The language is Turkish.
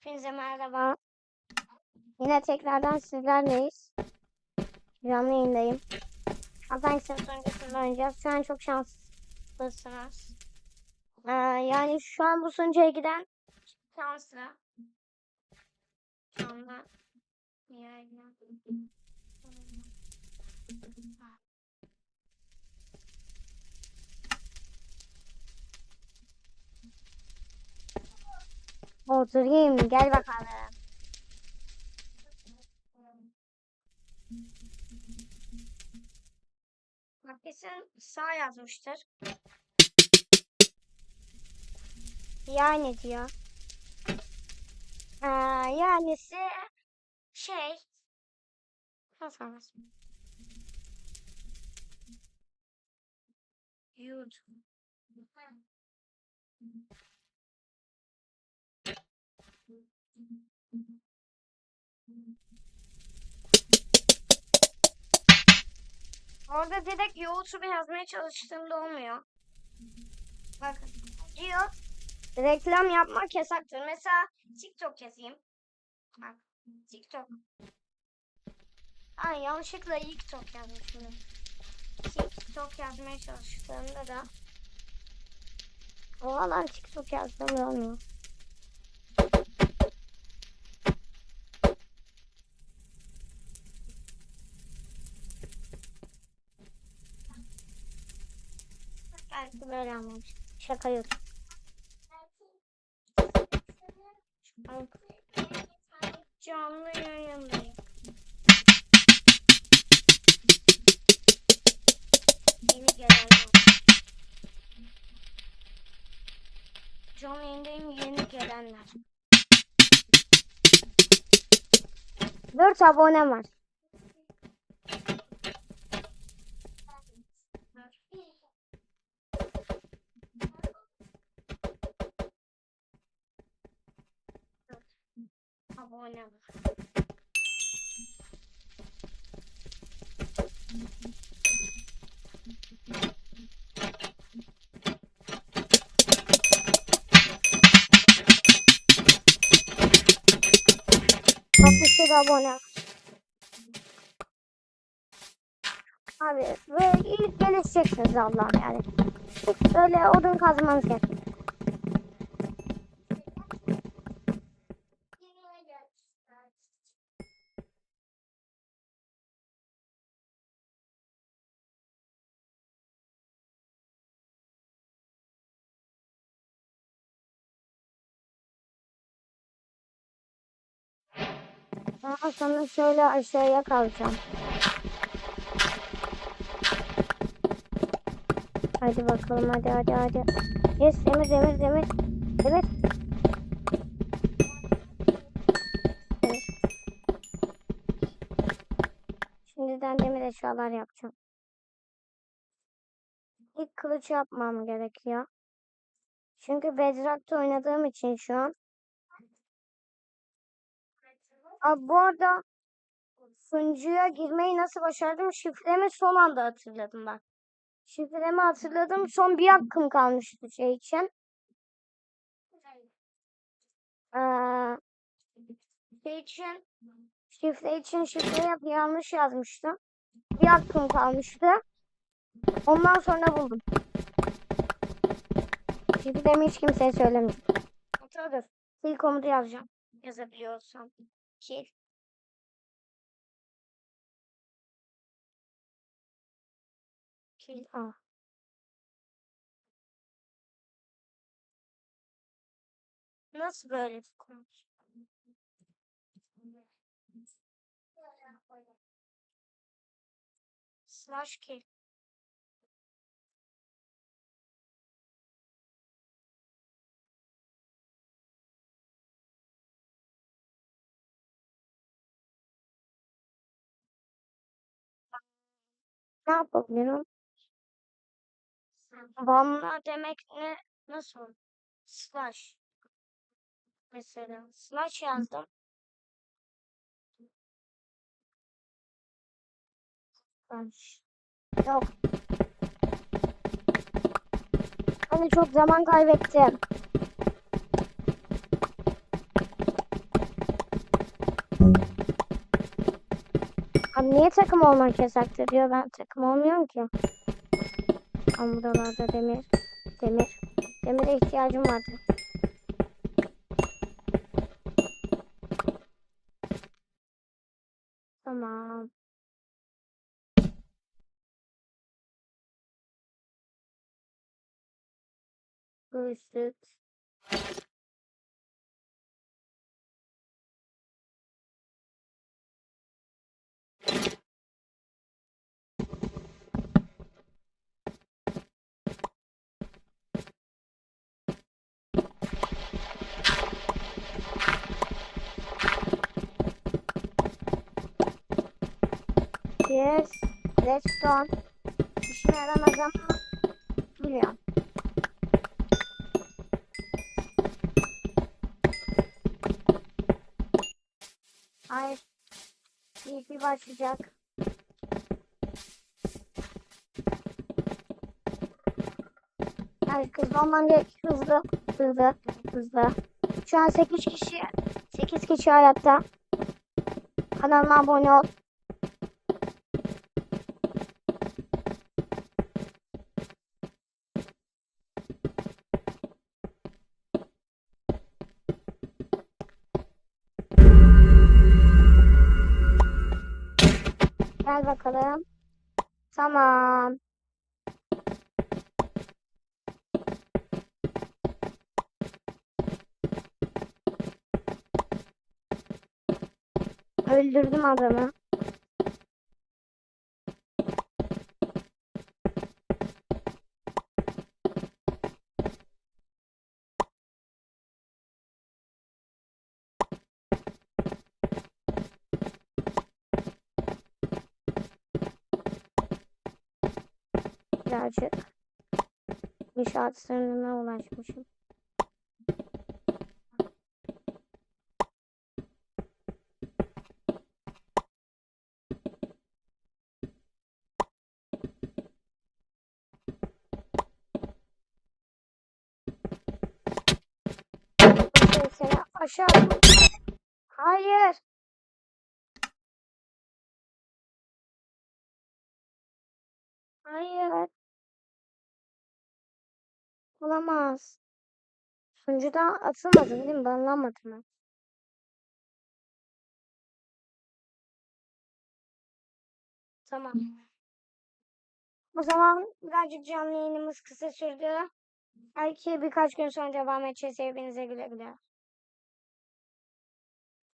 Hepinize merhaba. Yine tekrardan sizlerleyiz. Canlı yayındayım. Hatta sınıf öncesinde oynayacağız. Şu an çok şanslısınız. Ee, yani şu an bu sunucuya giden şanslı. Şu anda yayına- Oturayım gel bakalım. Bak kesin sağ yazmıştır. Yani diyor. Ee, yanisi şey nasıl anlatayım? YouTube. Orada direkt YouTube'u yazmaya çalıştığımda olmuyor. Bakın diyor. Reklam yapmak yasaktır. Mesela TikTok yazayım. Bak TikTok. Ha yanlışlıkla TikTok yazmışım. TikTok yazmaya çalıştığımda da o alan TikTok yazdığımda olmuyor. Belki böyle anlamış. Şaka yok. Canlı yayındayım. Yeni gelenler. Canlı yayındayım yeni gelenler. 4 abonem var. Abone. Altmış bir abone var. Abi böyle ilk gelişeceksiniz Allah'ım yani. Böyle odun kazmanız gerekiyor. Sonra şöyle aşağıya kalacağım. Hadi bakalım hadi hadi hadi. Yes demir demir. Evet. Evet. Şimdiden demir eşyalar yapacağım. İlk kılıç yapmam gerekiyor. Çünkü Bedrock'ta oynadığım için şu an. Abi bu arada sunucuya girmeyi nasıl başardım? Şifremi son anda hatırladım bak. Şifremi hatırladım. Son bir hakkım kalmıştı şey için. Ee, şey için şifre için şifre yap yanlış yazmıştım. Bir hakkım kalmıştı. Ondan sonra buldum. Şifremi hiç kimseye söylemedim. Dur. Sil komutu yazacağım. Yazabiliyorsam. Sil. Sil. A. Nasıl böyle bir komut? Slash kill. Ne yapabilirim? Banla demek ne? Nasıl? Slash. Mesela slash yazdım. Slash. Yok. Hani çok zaman kaybettim. Niye takım olmak yasaktır diyor. Ben takım olmuyorum ki. Ama buralarda demir. Demir. Demire ihtiyacım vardı. Tamam. Göğüslük. Yes. Redstone. İşime yaramaz ama biliyorum. Hayır. PvP başlayacak. Evet hızlı olman gerek. Hızlı. Hızlı. Hızlı. Şu an 8 kişi. 8 kişi hayatta. Kanalıma abone ol. Gel bakalım. Tamam. Öldürdüm adamı. Birazcık inşaat sınırına ulaşmışım. Seni aşağı. Hayır. Hayır. Olamaz. Sunucudan atılmadım değil mi? Banlanmadım ben. Tamam. O zaman birazcık canlı yayınımız kısa sürdü. Belki birkaç gün sonra devam edeceğiz. Hepinize güle güle.